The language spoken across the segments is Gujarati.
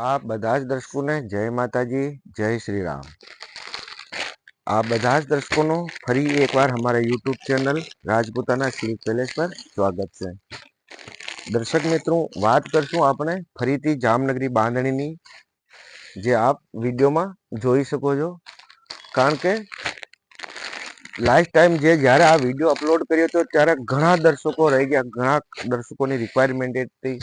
આ બધા જ દર્શકોને જય માતાજી, જય શ્રી રામ આ બધા જ દર્શકોનું ફરી એકવાર અમારા YouTube channel Rajputana Shri palace પર સ્વાગત છે. દર્શક મિત્રો, વાત કરશું આપણે ફરીથી જામનગરી બાંધણીની, જે આપ વિડીયોમાં જોઈ શકો છો. કારણ કે લાસ્ટ ટાઈમ જે જ્યારે આ વીડિયો અપલોડ કર્યો હતો ત્યારે ઘણા દર્શકો રહી ગયા, ઘણા દર્શકોની રિક્વાયરમેન્ટ હતી.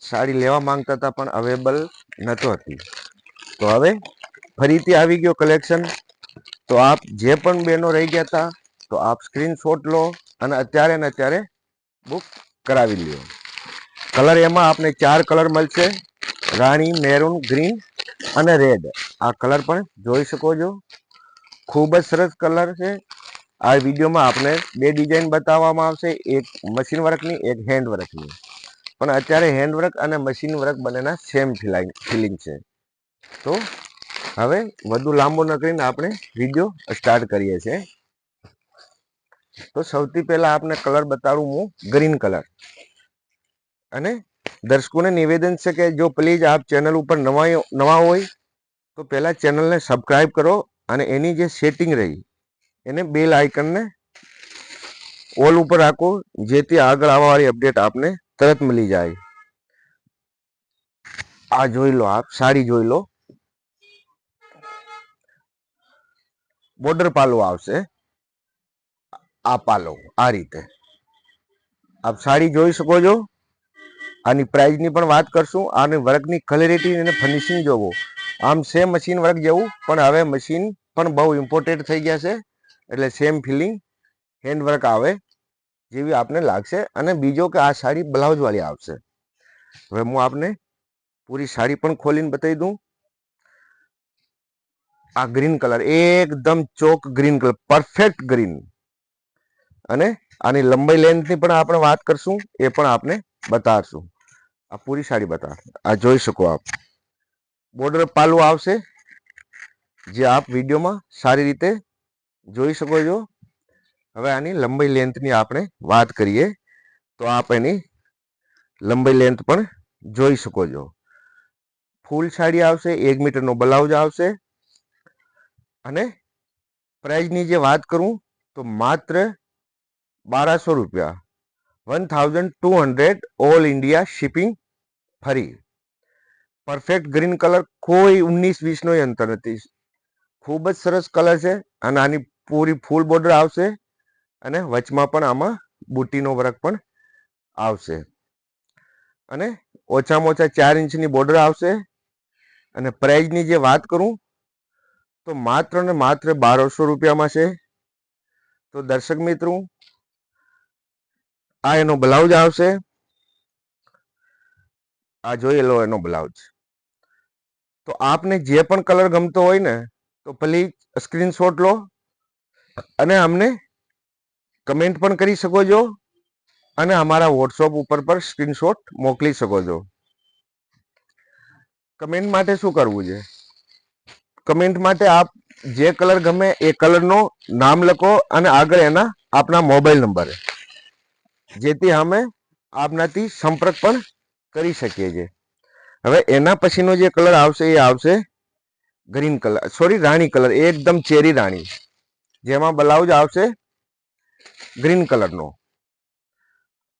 સાડી લેવા માંગતા હતા, પણ અવેલેબલ નહોતો. હતી તો હવે ફરીથી આવી ગયો કલેક્શન તો આપ જે પણ બહેનો રહી ગયા હતા, તો આપ સ્ક્રીનશોટ લો અને અત્યારે ને અત્યારે બુક કરાવી લ્યો. કલર એમાં આપને ચાર કલર મળશે. રાણી મેરૂન ગ્રીન અને રેડ આ કલર પણ જોઈ શકો છો. ખૂબ જ સરસ કલર છે. આ વિડીયોમાં આપને બે ડિઝાઇન બતાવવામાં આવશે. એક મશીન વર્કની એક હેન્ડ વર્કની પણ અત્યારે હેન્ડ વર્ક અને મશીન વર્ક બંનેના સેમ ફિલિંગ છે. તો હવે વધુ લાંબો ન કરીને આપણે વીડિયો સ્ટાર્ટ કરીએ છીએ. તો સૌથી પહેલા આપને કલર બતાડું હું ગ્રીન કલર અને દર્શકોને નિવેદન છે કે જો પ્લીઝ આપ ચેનલ ઉપર નવા નવા હોય, તો પહેલાં ચેનલને સબસ્ક્રાઈબ કરો અને એની જે સેટિંગ રહી, એને બેલ આઇકનને ઓલ ઉપર રાખો, જેથી આગળ આવવાવાળી અપડેટ આપને તરત મળી જાય. આ જોઈ લો આપ, સાડી જોઈ લો. બોર્ડર પાલો આવશે. આ પાલો, આ રીતે. આપ સાડી જોઈ શકો છો. આની પ્રાઇઝની પણ વાત કરશું. આની વર્કની ક્લેરિટી અને ફિનિશિંગ જોવો. આમ સેમ મશીન વર્ક જેવું, પણ હવે મશીન પણ બહુ ઇમ્પોર્ટેન્ટ થઈ ગયા છે. એટલે સેમ ફિલિંગ હેન્ડ વર્ક આવે. જેવી આપને લાગશે અને બીજો કે આ સાડી બ્લાઉઝવાળી આવશે. હવે હું આપને પૂરી સાડી પણ ખોલીને બતાવી દઉં. આ ગ્રીન કલર એકદમ ચોક ગ્રીન કલર પરફેક્ટ ગ્રીન અને આની લંબાઈ લેન્થની પણ આપણે વાત કરશું, એ પણ આપને બતાવશું. આ પૂરી સાડી બતાવ, આ જોઈ શકો આપ. બોર્ડર પાલું આવશે, જે આપ વિડીયોમાં સારી રીતે જોઈ શકો છો. હવે આની લંબાઈ લેન્થની આપણે વાત કરીએ, તો આપ એની લંબાઈ લેન્થ પણ જોઈ શકો છો. ફૂલ સાડી આવશે, એક મીટરનો બ્લાઉઝ આવશે. અને પ્રાઇઝની જે વાત કરું, તો માત્ર બારસો રૂપિયા. One thousand two hundred all India shipping ફરી. પરફેક્ટ ગ્રીન કલર કોઈ ઉન્નીસ વીસનો અંતર નથી. ખૂબ જ સરસ કલર છે અને આની પૂરી ફૂલ બોર્ડર આવશે. અને વચમાં પણ આમાં બુટીનો વર્ક પણ આવશે. અને ઓછામાં ઓછા ચાર ઇંચની બોર્ડર આવશે. અને પ્રાઇઝની જે વાત કરું, તો માત્ર ને માત્ર બારસો રૂપિયામાં છે. તો દર્શક મિત્રો, આ એનો બ્લાઉઝ આવશે. આ જોઈએ લો એનો બ્લાઉઝ. તો આપને જે પણ કલર ગમતો હોય ને, તો પ્લીઝ સ્ક્રીનશોટ લો. અને અમને કમેન્ટ પણ કરી શકો છો અને અમારા વોટ્સઅપ ઉપર પર સ્ક્રીનશોટ મોકલી શકો છો. કમેન્ટ માટે શું કરવું છે? કમેન્ટ માટે આપ જે કલર ગમે એ કલરનો નામ લખો અને આગળ એના આપના મોબાઈલ નંબર જેથી અમે આપનાથી સંપર્ક પણ કરી શકીએ છીએ. હવે એના પછીનો જે કલર આવશે એ આવશે ગ્રીન કલર, સોરી રાણી કલર એકદમ ચેરી રાણી. જેમાં બ્લાઉઝ આવશે ગ્રીન કલરનો.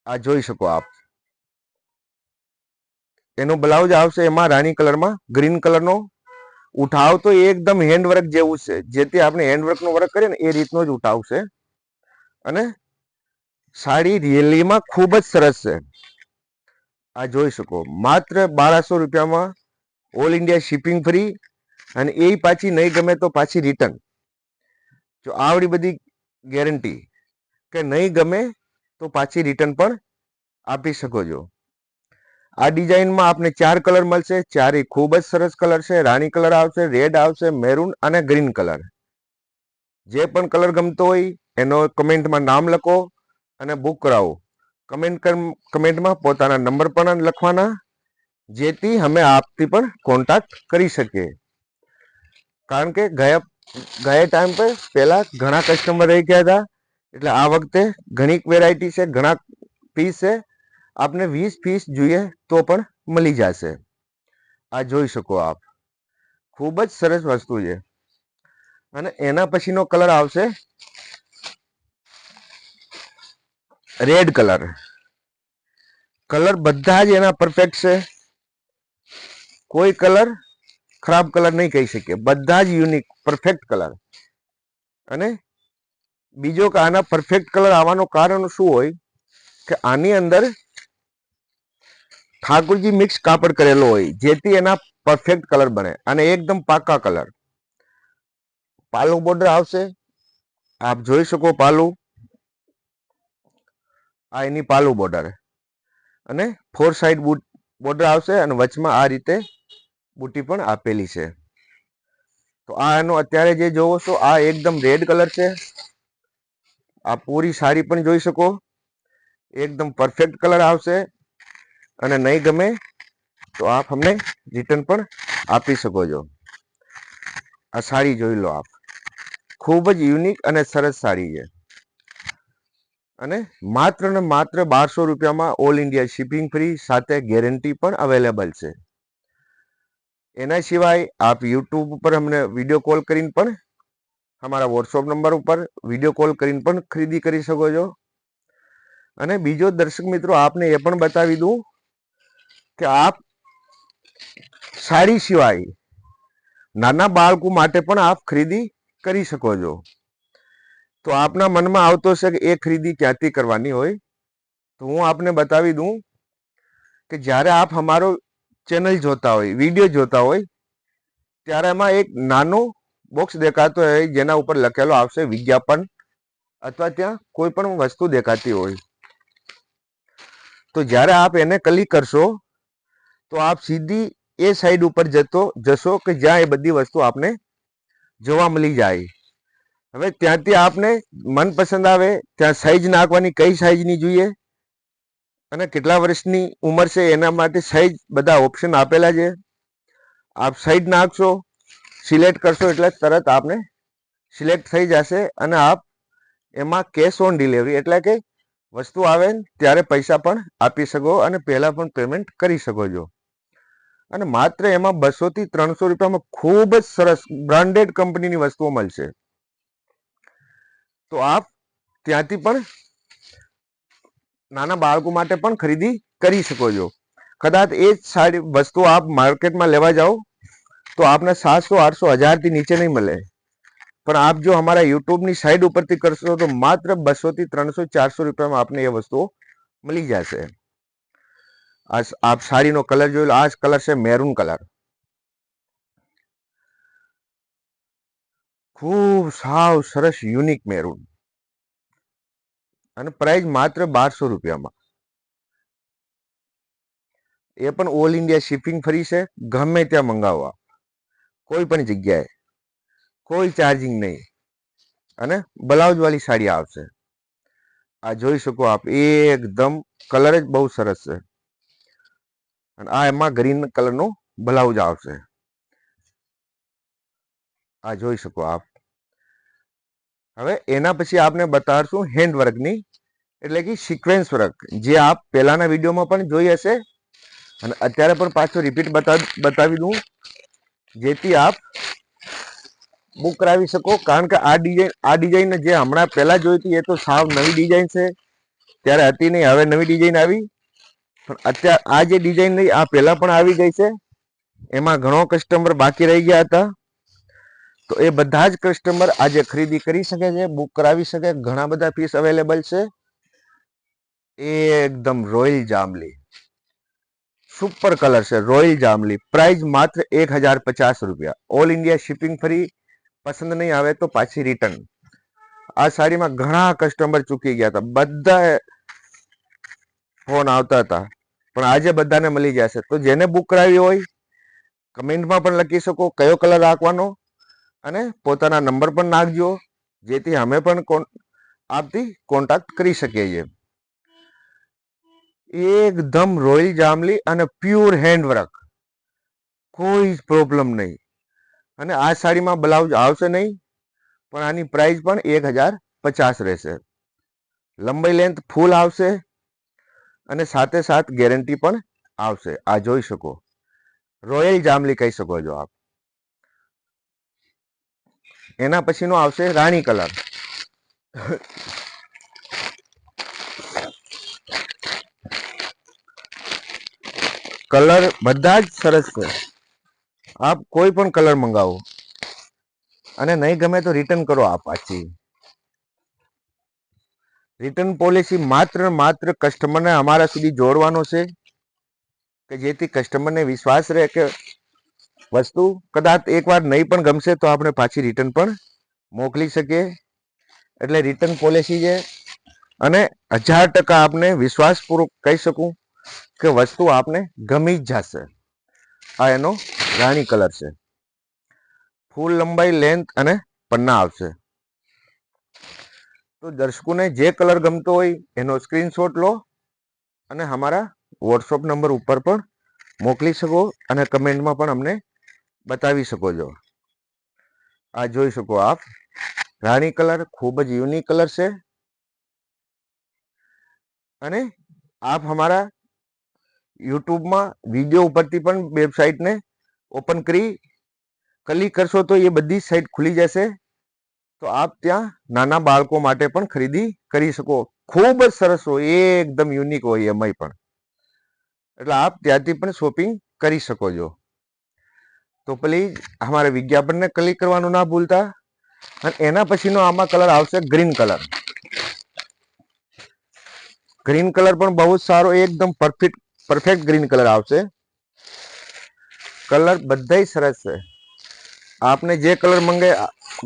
આ જોઈ શકો આપ. એનો બ્લાઉઝ આવશે એમાં રાણી કલરમાં, ગ્રીન કલરનો. ઉઠાવ તો એકદમ હેન્ડવર્ક જેવું છે. જેથી આપણે હેન્ડવર્કનો વર્ક કરીએ ને એ રીતનો જ ઉઠાવશે. અને સાડી રિયલીમાં ખૂબ જ સરસ છે. આ જોઈ શકો. માત્ર બારસો રૂપિયામાં ઓલ ઇન્ડિયા શિપિંગ ફ્રી અને એ પાછી નહીં ગમે તો પાછી રિટર્ન. જો આવડી બધી ગેરંટી. કે નહીં ગમે તો પાછી રિટર્ન પણ આપી શકો છો. આ ડિઝાઇનમાં આપને ચાર કલર મળશે. ચારેય ખૂબ જ સરસ કલર છે. રાણી કલર આવશે રેડ આવશે મેરૂન અને ગ્રીન કલર જે પણ કલર ગમતો હોય એનો કમેન્ટમાં નામ લખો અને બુક કરાવો. કમેન્ટ કમેન્ટમાં પોતાના નંબર પણ લખવાના, જેથી અમે આપથી પણ કોન્ટેક્ટ કરી શકીએ. કારણ કે ગયા ગયા ટાઈમ પર પહેલાં ઘણા કસ્ટમર રહી ગયા હતા. એટલે આ વખતે ઘણી વેરાયટી છે ઘણા પીસ છે. આપને વીસ પીસ જોઈએ તો પણ મળી જશે. આ જોઈ શકો આપ. ખૂબ જ સરસ વસ્તુ છે. અને એના પછીનો કલર આવશે રેડ કલર કલર બધા જ એના પરફેક્ટ છે. કોઈ કલર ખરાબ કલર નહીં કહી શકીએ. બધા જ યુનિક પરફેક્ટ કલર અને બીજો કે આના પરફેક્ટ કલર આવવાનું કારણ શું હોય કે આની અંદર ઠાકોરજી મિક્સ કાપડ કરેલો હોય, જેથી એના પરફેક્ટ કલર બને અને એકદમ પાકા કલર પાલું બોર્ડર આવશે. આપ જોઈ શકો પાલું. આ એની પાલું બોર્ડર અને ફોર સાઈડ બોર્ડર આવશે અને વચમાં આ રીતે બુટી પણ આપેલી છે. તો આ એનો અત્યારે જે જોવો છો, આ એકદમ રેડ કલર છે. આ પૂરી સાડી પણ જોઈ શકો. એકદમ પરફેક્ટ કલર આવશે અને નહીં ગમે તો આપ અમને રિટર્ન પણ આપી શકો છો. આ સાડી જોઈ લો આપ. ખૂબ જ યુનિક અને સરસ સાડી છે. અને માત્ર ને માત્ર બારસો રૂપિયામાં ઓલ ઇન્ડિયા શિપિંગ ફ્રી સાથે ગેરંટી પણ અવેલેબલ છે. એના સિવાય આપ યુટ્યુબ ઉપર અમને વીડિયો કોલ કરીને પણ અમારા વોટ્સઅપ નંબર ઉપર વીડિયો કોલ કરીને પણ ખરીદી કરી શકો છો. અને બીજો દર્શક મિત્રો, આપને એ પણ બતાવી દઉં કે આપ સાડી સિવાય નાના બાળકો માટે પણ આપ ખરીદી કરી શકો છો. તો આપના મનમાં આવતો છે કે એ ખરીદી ક્યાંથી કરવાની હોય? તો હું આપને બતાવી દઉં કે જ્યારે આપ અમારો ચેનલ જોતા હોય વીડિયો જોતા હોય, ત્યારે એમાં એક નાનો બોક્સ દેખાતો હોય જેના ઉપર લખેલો આવશે વિજ્ઞાપન અથવા ત્યાં કોઈ પણ વસ્તુ દેખાતી હોય. તો જ્યારે આપ એને ક્લિક કરશો, તો આપ સીધી એ સાઈડ ઉપર જતો જશો કે જ્યાં એ બધી વસ્તુ આપને જોવા મળી જાય. હવે ત્યાંથી આપને મનપસંદ આવે, ત્યાં સાઈઝ નાખવાની કઈ સાઈઝની જોઈએ અને કેટલા વર્ષની ઉંમર છે એના માટે સાઈઝ બધા ઓપ્શન આપેલા છે. આપ સાઈડ નાખશો સિલેક્ટ કરશો એટલે તરત આપને સિલેક્ટ થઈ જશે અને આપ એમાં કેશ ઓન ડિલિવરી એટલે કે વસ્તુ આવે ત્યારે પૈસા પણ આપી શકો અને પહેલાં પણ પેમેન્ટ કરી શકો છો. અને માત્ર એમાં બસોથી ત્રણસો રૂપિયામાં ખૂબ જ સરસ બ્રાન્ડેડ કંપનીની વસ્તુઓ મળશે. તો આપ ત્યાંથી પણ નાના બાળકો માટે પણ ખરીદી કરી શકો છો. કદાચ એ જ સાડી વસ્તુ આપ માર્કેટમાં લેવા જાઓ તો આપને સાતસો, આઠસો, હજારથી નીચે નહીં મળે. પણ આપ જો અમારા યુટ્યુબની સાઈડ ઉપરથી કરશો તો માત્ર બસોથી ત્રણસો, ચારસો રૂપિયામાં આપને એ વસ્તુઓ મળી જશે. આ આપ સાડીનો કલર જોઈ લો. આ કલર છે મેરૂન કલર. ખૂબ સાવ સરસ, યુનિક મેરૂન. અને પ્રાઇસ માત્ર બારસો રૂપિયામાં. એ પણ ઓલ ઇન્ડિયા શિપિંગ ફ્રી છે. ગમે ત્યાં મંગાવવા. કોઈ પણ જગ્યાએ કોઈ ચાર્જિંગ નહીં. અને બ્લાઉઝવાળી સાડી આવશે. આ જોઈ શકો આપ, એકદમ કલર જ બહુ સરસ છે. અને આ એમાં ગ્રીન કલરનો બ્લાઉઝ આવશે. આ જોઈ શકો આપ. હવે એના પછી આપને બતાડશું હેન્ડ વર્કની એટલે કે સિક્વેન્સ વર્ક જે આપ પહેલાના વિડીયોમાં પણ જોઈ હશે. અને અત્યારે પણ પાછો રિપીટ બતાવી દઉં. જેથી આપ બુક કરાવી શકો. કારણ કે આ ડિઝાઇન આ ડિઝાઇન જે હમણાં પહેલાં જોઈ હતી, એ તો સાવ નવી ડિઝાઇન છે. ત્યારે હતી નહીં, હવે નવી ડિઝાઇન આવી. પણ અત્યારે આ જે ડિઝાઇન નહીં, આ પહેલાં પણ આવી ગઈ છે. એમાં ઘણો કસ્ટમર બાકી રહી ગયા હતા. તો એ બધા જ કસ્ટમર આજે ખરીદી કરી શકે છે, બુક કરાવી શકે. ઘણા બધા પીસ અવેલેબલ છે. એકદમ રોયલ જામલી સુપર કલર છે, રોયલ જામલી પ્રાઇસ માત્ર એક હજાર પચાસ રૂપિયા. All India shipping free. પસંદ નહીં આવે તો પાછી રિટર્ન. આ સાડીમાં ઘણા કસ્ટમર ચૂકી ગયા હતા. બધા ફોન આવતા હતા. પણ આજે બધાને મળી જશે. તો જેને બુક કરાવી હોય કમેન્ટમાં પણ લખી શકો કયો કલર રાખવાનો અને પોતાના નંબર પણ નાખજો. જેથી અમે પણ કોન આપથી કોન્ટેક્ટ કરી શકીએ છીએ. એકદમ રોયલ જામલી અને પ્યોર હેન્ડવર્ક. કોઈ જ પ્રોબ્લેમ નહીં. અને આ સાડીમાં બ્લાઉઝ આવશે નહીં, પણ આની પ્રાઇસ પણ એક હજાર પચાસ રહેશે. લંબાઈ લેન્થ ફૂલ આવશે અને સાથે સાથ ગેરંટી પણ આવશે. આ જોઈ શકો. રોયલ જાંબલી કહી શકો છો આપ. એના પછીનો આવશે રાણી કલર. કલર બધા જ સરસ છે. આપ કોઈ પણ કલર મંગાવો. અને નહીં ગમે તો રિટર્ન કરો આપ પાછી. રિટર્ન પોલિસી માત્ર માત્ર કસ્ટમરને અમારા સુધી જોડવાનો છે કે જેથી કસ્ટમરને વિશ્વાસ રહે કે વસ્તુ કદાચ એકવાર નહીં પણ ગમશે તો આપણે પાછી રિટર્ન પણ મોકલી શકીએ. એટલે રિટર્ન પોલિસી છે. અને હજાર ટકા આપને વિશ્વાસપૂર્વક કહી શકું કે વસ્તુ આપને ગમી જ જશે. આ એનો રાણી કલર છે. ફૂલ લંબાઈ લેન્થ અને પન્ના આવશે. તો દર્શકોને જે કલર ગમતો હોય એનો સ્ક્રીનશોટ લો અને અમારા વોટ્સઅપ નંબર ઉપર પણ મોકલી શકો અને કમેન્ટમાં પણ અમને બતાવી શકો છો. આ જોઈ શકો આપ. રાણી કલર ખૂબ જ યુનિક કલર છે. અને આપ અમારા યુટ્યુબમાં વીડિયો ઉપરથી પણ વેબસાઇટને ઓપન કરી ક્લિક કરશો તો એ બધી સાઇટ ખુલી જશે. તો આપ ત્યાં નાના બાળકો માટે પણ ખરીદી કરી શકો. ખૂબ જ સરસ હોય, એકદમ યુનિક હોય એમાંય પણ. એટલે આપ ત્યાંથી પણ શોપિંગ કરી શકો છો. તો પ્લીઝ અમારા વિજ્ઞાપનને ક્લિક કરવાનું ના ભૂલતા. અને એના પછીનો આમાં કલર આવશે ગ્રીન કલર ગ્રીન કલર પણ બહુ જ સારો, એકદમ પરફેક્ટ પરફેક્ટ ગ્રીન કલર આવશે. કલર બધાય સરસ છે. આપને જે કલર મંગે,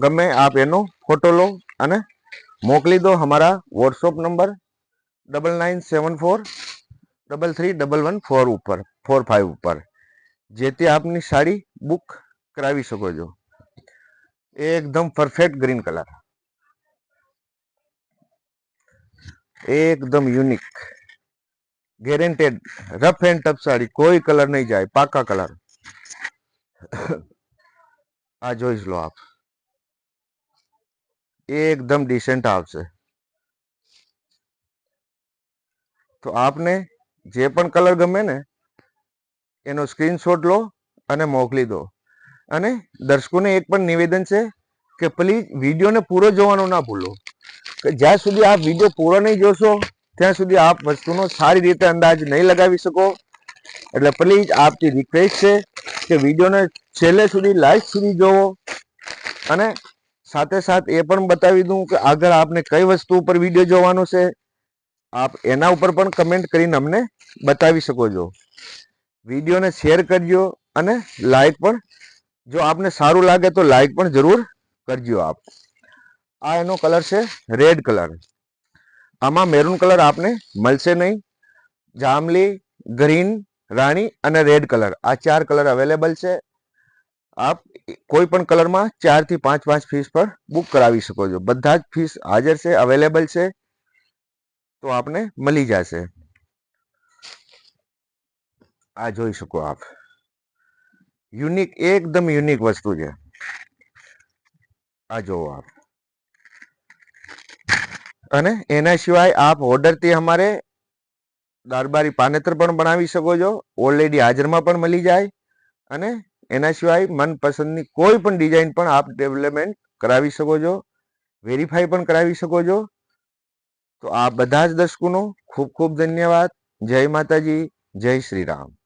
ગમે આપ એનો ફોટો લો અને મોકલી દો અમારા WhatsApp number double nine seven four double three double one four ઉપર ફોર ફાઇવ ઉપર. જેથી આપની સાડી બુક કરાવી શકો છો. એકદમ પરફેક્ટ ગ્રીન કલર એકદમ unique guaranteed rough and tough sari, કોઈ કલર નહીં જાય, પાકા કલર આ જોઈ લો આપ. એકદમ ડિસેન્ટ આવશે. તો આપને જે પણ કલર ગમે ને, એનો સ્ક્રીનશોટ લો અને મોકલી દો. અને દર્શકોને એક પણ નિવેદન છે કે પ્લીઝ વિડીયોને પૂરો જોવાનો ના ભૂલો. કે જ્યાં સુધી આપ વીડિયો પૂરો નહીં જોશો ત્યાં સુધી આપ વસ્તુનો સારી રીતે અંદાજ નહીં લગાવી શકો. એટલે પ્લીઝ આપથી રિક્વેસ્ટ છે કે વિડીયોને છેલ્લે સુધી લાસ્ટ સુધી જોવો. અને સાથે સાથ એ પણ બતાવી દઉં કે આગળ આપને કઈ વસ્તુ ઉપર વીડિયો જોવાનો છે, આપ એના ઉપર પણ કમેન્ટ કરીને અમને બતાવી શકો છો. વિડીયોને શેર કરજો અને લાઈક પણ, જો આપને સારું લાગે તો લાઈક પણ જરૂર કરજો આપ. આ એનો કલર છે રેડ કલર આમાં મેરૂન કલર આપને મળશે નહીં. જાંબલી ગ્રીન રાણી અને રેડ કલર આ ચાર કલર અવેલેબલ છે. આપ કોઈ પણ કલરમાં ચારથી પાંચ પાંચ ફીસ પર બુક કરાવી શકો છો. બધા જ ફીસ હાજર છે અવેલેબલ છે. તો આપને મળી જશે. આ જોઈ શકો આપ. યુનિક એકદમ યુનિક વસ્તુ છે. આ જોવો આપ. અને એના સિવાય આપ ઓર્ડરથી અમારે દારબારી પાનેતર પણ બનાવી શકો છો. ઓલરેડી હાજરમાં પણ મળી જાય અને એના સિવાય મનપસંદની કોઈ પણ ડિઝાઇન પણ આપ ડેવલપમેન્ટ કરાવી શકો છો. વેરીફાઈ પણ કરાવી શકો છો. તો આ બધા જ દર્શકોનો ખૂબ ખૂબ ધન્યવાદ. જય માતાજી. જય શ્રી રામ.